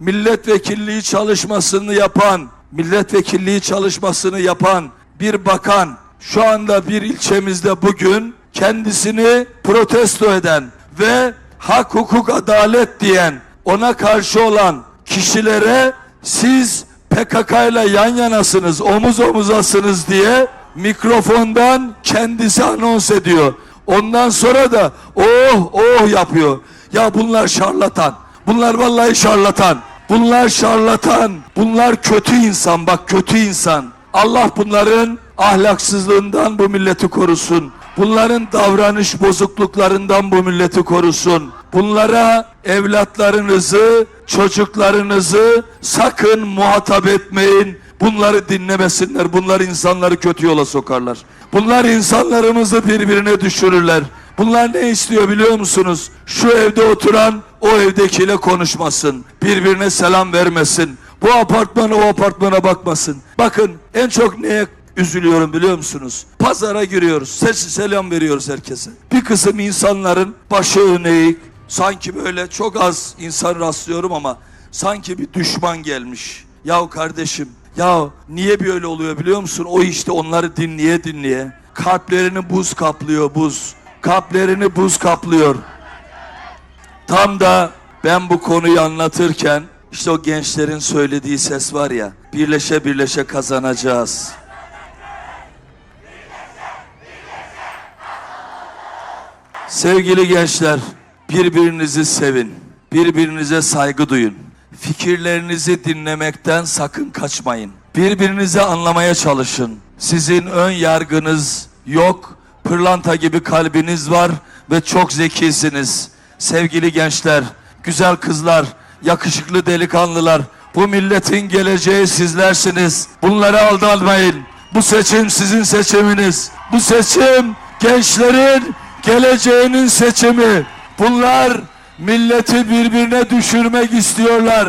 milletvekilliği çalışmasını yapan, milletvekilliği çalışmasını yapan bir bakan şu anda bir ilçemizde bugün kendisini protesto eden ve hak hukuk adalet diyen ona karşı olan kişilere siz PKK ile yan yanasınız, omuz omuzasınız diye mikrofondan kendisi anons ediyor. Ondan sonra da oh oh yapıyor. Ya bunlar şarlatan. Bunlar vallahi şarlatan. Bunlar şarlatan. Bunlar kötü insan bak kötü insan. Allah bunların ahlaksızlığından bu milleti korusun. Bunların davranış bozukluklarından bu milleti korusun. Bunlara evlatlarınızı, çocuklarınızı sakın muhatap etmeyin. Bunları dinlemesinler. Bunlar insanları kötü yola sokarlar. Bunlar insanlarımızı birbirine düşürürler. Bunlar ne istiyor biliyor musunuz? Şu evde oturan o evdekiyle konuşmasın. Birbirine selam vermesin. Bu apartmana o apartmana bakmasın. Bakın en çok neye üzülüyorum biliyor musunuz? Pazara giriyoruz. Ses selam veriyoruz herkese. Bir kısım insanların başı öneğik. Sanki böyle çok az insan rastlıyorum ama sanki bir düşman gelmiş. Yahu kardeşim ya niye böyle oluyor biliyor musun? O işte onları dinleye dinleye. Kalplerini buz kaplıyor buz. Kalplerini buz kaplıyor. Tam da ben bu konuyu anlatırken işte o gençlerin söylediği ses var ya birleşe birleşe kazanacağız. Sevgili gençler, birbirinizi sevin, birbirinize saygı duyun. Fikirlerinizi dinlemekten sakın kaçmayın. Birbirinizi anlamaya çalışın. Sizin ön yargınız yok, pırlanta gibi kalbiniz var ve çok zekisiniz. Sevgili gençler, güzel kızlar, yakışıklı delikanlılar, bu milletin geleceği sizlersiniz. Bunlara aldanmayın. Bu seçim sizin seçiminiz. Bu seçim gençlerin geleceğinin seçimi. Bunlar milleti birbirine düşürmek istiyorlar.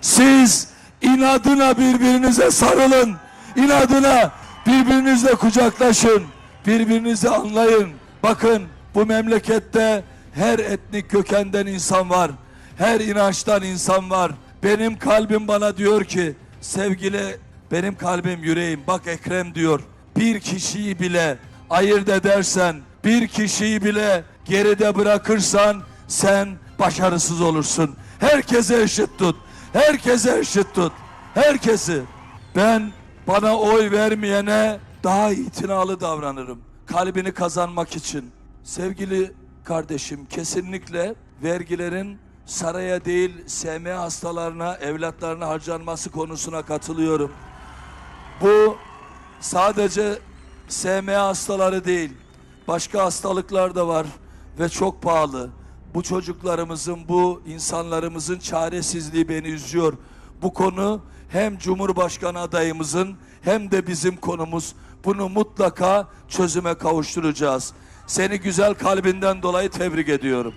Siz inadına birbirinize sarılın. İnadına birbirinizle kucaklaşın. Birbirinizi anlayın. Bakın bu memlekette her etnik kökenden insan var. Her inançtan insan var. Benim kalbim bana diyor ki sevgili benim kalbim yüreğim bak Ekrem diyor. Bir kişiyi bile ayırt edersen bir kişiyi bile geride bırakırsan sen başarısız olursun. Herkese eşit tut. Herkese eşit tut. Herkesi. Ben bana oy vermeyene daha itinalı davranırım. Kalbini kazanmak için. Sevgili kardeşim kesinlikle vergilerin saraya değil SM hastalarına, evlatlarına harcanması konusuna katılıyorum. Bu sadece SM hastaları değil, başka hastalıklar da var ve çok pahalı. Bu çocuklarımızın, bu insanlarımızın çaresizliği beni üzüyor. Bu konu hem Cumhurbaşkanı adayımızın hem de bizim konumuz. Bunu mutlaka çözüme kavuşturacağız. Seni güzel kalbinden dolayı tebrik ediyorum.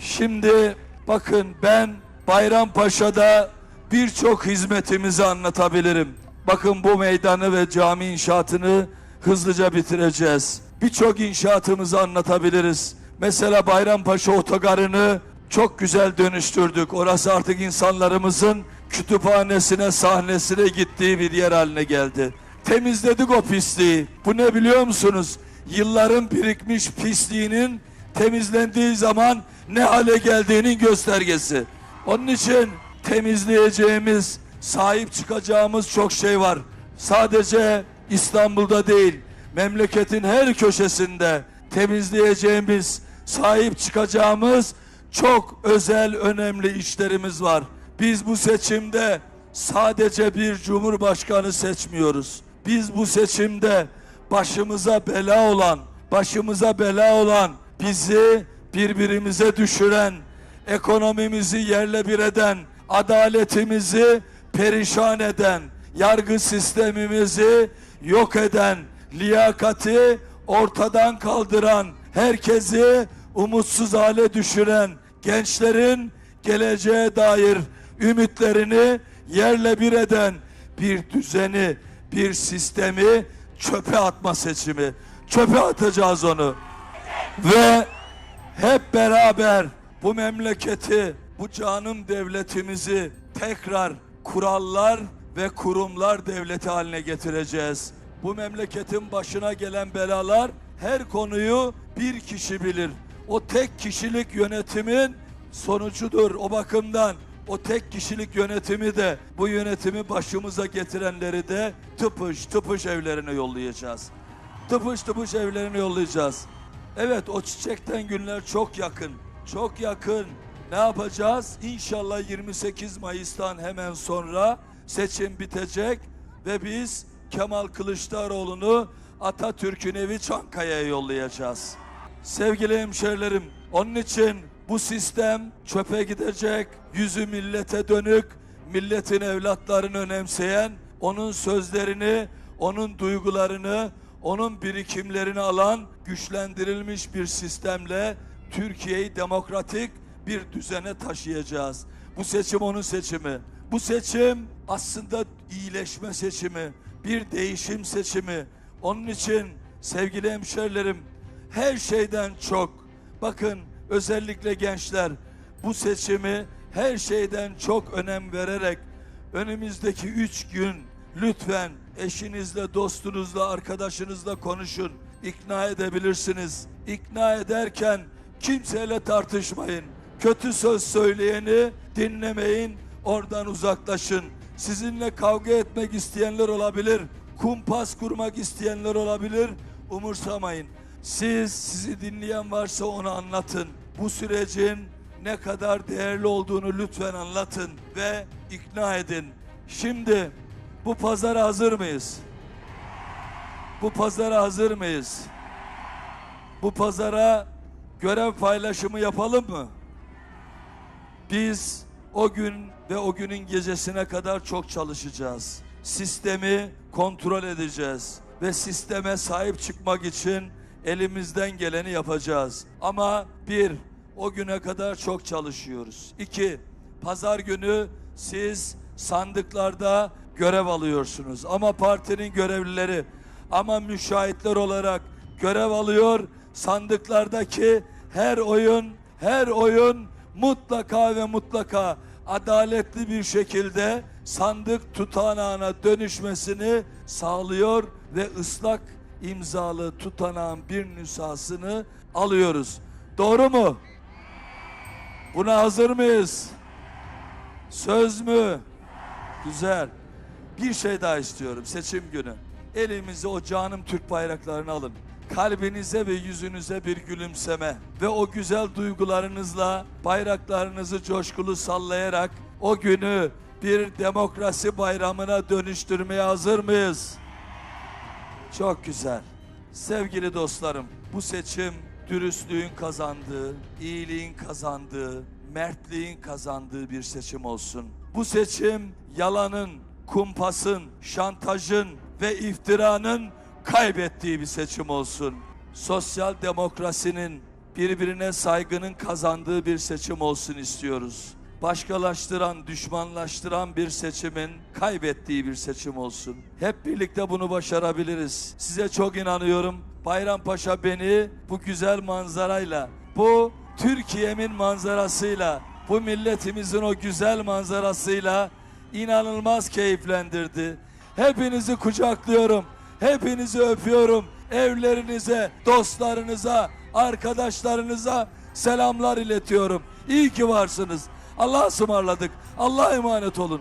Şimdi bakın ben Bayrampaşa'da birçok hizmetimizi anlatabilirim. Bakın bu meydanı ve cami inşaatını hızlıca bitireceğiz. Birçok inşaatımızı anlatabiliriz. Mesela Bayrampaşa otogarını çok güzel dönüştürdük. Orası artık insanlarımızın kütüphanesine, sahnesine gittiği bir yer haline geldi. Temizledik o pisliği. Bu ne biliyor musunuz? Yılların birikmiş pisliğinin temizlendiği zaman ne hale geldiğinin göstergesi. Onun için temizleyeceğimiz, sahip çıkacağımız çok şey var. Sadece İstanbul'da değil, memleketin her köşesinde temizleyeceğimiz, sahip çıkacağımız çok özel, önemli işlerimiz var. Biz bu seçimde sadece bir cumhurbaşkanı seçmiyoruz. Biz bu seçimde başımıza bela olan, başımıza bela olan, bizi birbirimize düşüren, ekonomimizi yerle bir eden, adaletimizi perişan eden, yargı sistemimizi yok eden, liyakati ortadan kaldıran, herkesi umutsuz hale düşüren, gençlerin geleceğe dair ümitlerini yerle bir eden bir düzeni, bir sistemi çöpe atma seçimi. Çöpe atacağız onu. Ve hep beraber bu memleketi, bu canım devletimizi tekrar kurallar ve kurumlar devleti haline getireceğiz. Bu memleketin başına gelen belalar her konuyu bir kişi bilir. O tek kişilik yönetimin sonucudur. O bakımdan o tek kişilik yönetimi de bu yönetimi başımıza getirenleri de tıpış tıpış evlerine yollayacağız. Tıpış tıpış evlerine yollayacağız. Evet o çiçekten günler çok yakın. Çok yakın. Ne yapacağız? İnşallah 28 Mayıs'tan hemen sonra seçim bitecek ve biz Kemal Kılıçdaroğlu'nu Atatürk'ün evi Çankaya'ya yollayacağız. Sevgili hemşerilerim, onun için bu sistem çöpe gidecek, yüzü millete dönük, milletin evlatlarını önemseyen, onun sözlerini, onun duygularını, onun birikimlerini alan güçlendirilmiş bir sistemle Türkiye'yi demokratik bir düzene taşıyacağız. Bu seçim onun seçimi. Bu seçim aslında iyileşme seçimi, bir değişim seçimi. Onun için sevgili hemşerilerim her şeyden çok bakın özellikle gençler bu seçimi her şeyden çok önem vererek önümüzdeki üç gün lütfen eşinizle, dostunuzla, arkadaşınızla konuşun. İkna edebilirsiniz. İkna ederken kimseyle tartışmayın. Kötü söz söyleyeni dinlemeyin, oradan uzaklaşın. Sizinle kavga etmek isteyenler olabilir. Kumpas kurmak isteyenler olabilir. Umursamayın. Siz, sizi dinleyen varsa onu anlatın. Bu sürecin ne kadar değerli olduğunu lütfen anlatın ve ikna edin. Şimdi bu pazara hazır mıyız? Bu pazara hazır mıyız? Bu pazara görev paylaşımı yapalım mı? Biz o gün ve o günün gecesine kadar çok çalışacağız. Sistemi kontrol edeceğiz ve sisteme sahip çıkmak için elimizden geleni yapacağız. Ama bir, o güne kadar çok çalışıyoruz. İki, pazar günü siz sandıklarda görev alıyorsunuz. Ama partinin görevlileri ama müşahitler olarak görev alıyor. Sandıklardaki her oyun, her oyun mutlaka ve mutlaka adaletli bir şekilde sandık tutanağına dönüşmesini sağlıyor ve ıslak imzalı tutanağın bir nüshasını alıyoruz. Doğru mu? Buna hazır mıyız? Söz mü? Güzel. Bir şey daha istiyorum seçim günü. Elimize o canım Türk bayraklarını alın. Kalbinize ve yüzünüze bir gülümseme ve o güzel duygularınızla bayraklarınızı coşkulu sallayarak o günü bir demokrasi bayramına dönüştürmeye hazır mıyız? Çok güzel. Sevgili dostlarım, bu seçim dürüstlüğün kazandığı, iyiliğin kazandığı, mertliğin kazandığı bir seçim olsun. Bu seçim yalanın, kumpasın, şantajın ve iftiranın kaybettiği bir seçim olsun. Sosyal demokrasinin birbirine saygının kazandığı bir seçim olsun istiyoruz. Başkalaştıran, düşmanlaştıran bir seçimin kaybettiği bir seçim olsun. Hep birlikte bunu başarabiliriz. Size çok inanıyorum. Bayrampaşa beni bu güzel manzarayla, bu Türkiye'min manzarasıyla, bu milletimizin o güzel manzarasıyla inanılmaz keyiflendirdi. Hepinizi kucaklıyorum. Hepinizi öpüyorum. Evlerinize, dostlarınıza, arkadaşlarınıza selamlar iletiyorum. İyi ki varsınız. Allah'a ısmarladık. Allah'a emanet olun.